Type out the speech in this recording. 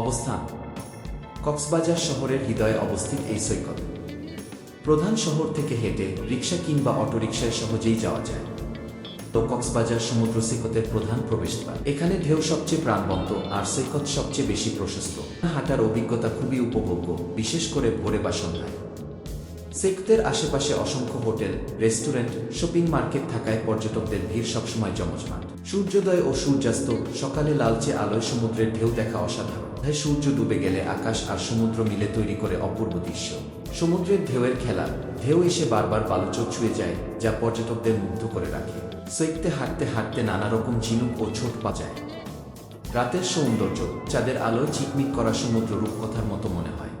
অবস্থান, কক্সবাজার শহরের হৃদয়ে অবস্থিত এই সৈকত। প্রধান শহর থেকে হেঁটে রিক্সা কিংবা অটোরিকশায় সহজেই যাওয়া যায়। তো কক্সবাজার সমুদ্র সৈকতের প্রধান প্রবেশদ্বার। এখানে ঢেউ সবচেয়ে প্রাণবন্ত আর সৈকত সবচেয়ে বেশি প্রশস্ত। হাঁটার অভিজ্ঞতা খুবই উপভোগ্য, বিশেষ করে ভোরে বা সন্ধ্যায়। সৈকতের আশেপাশে অসংখ্য হোটেল, রেস্টুরেন্ট, শপিং মার্কেট থাকায় পর্যটকদের ভিড় সবসময় জমজমাট। সূর্যোদয় ও সূর্যাস্ত, সকালে লালচে আলোয় সমুদ্রের ঢেউ দেখা অসাধারণ। তাই সূর্য ডুবে গেলে আকাশ আর সমুদ্র মিলে তৈরি করে অপূর্ব দৃশ্য। সমুদ্রের ঢেউয়ের খেলা, ঢেউ এসে বারবার বালুচোর ছুঁয়ে যায়, যা পর্যটকদের মুগ্ধ করে রাখে। সৈকতে হাঁটতে হাঁটতে নানা রকম ঝিনুক ও ছোট পাজায়। রাতের সৌন্দর্য, চাঁদের আলোয় চিকমিক করা সমুদ্র রূপকথার মতো মনে হয়।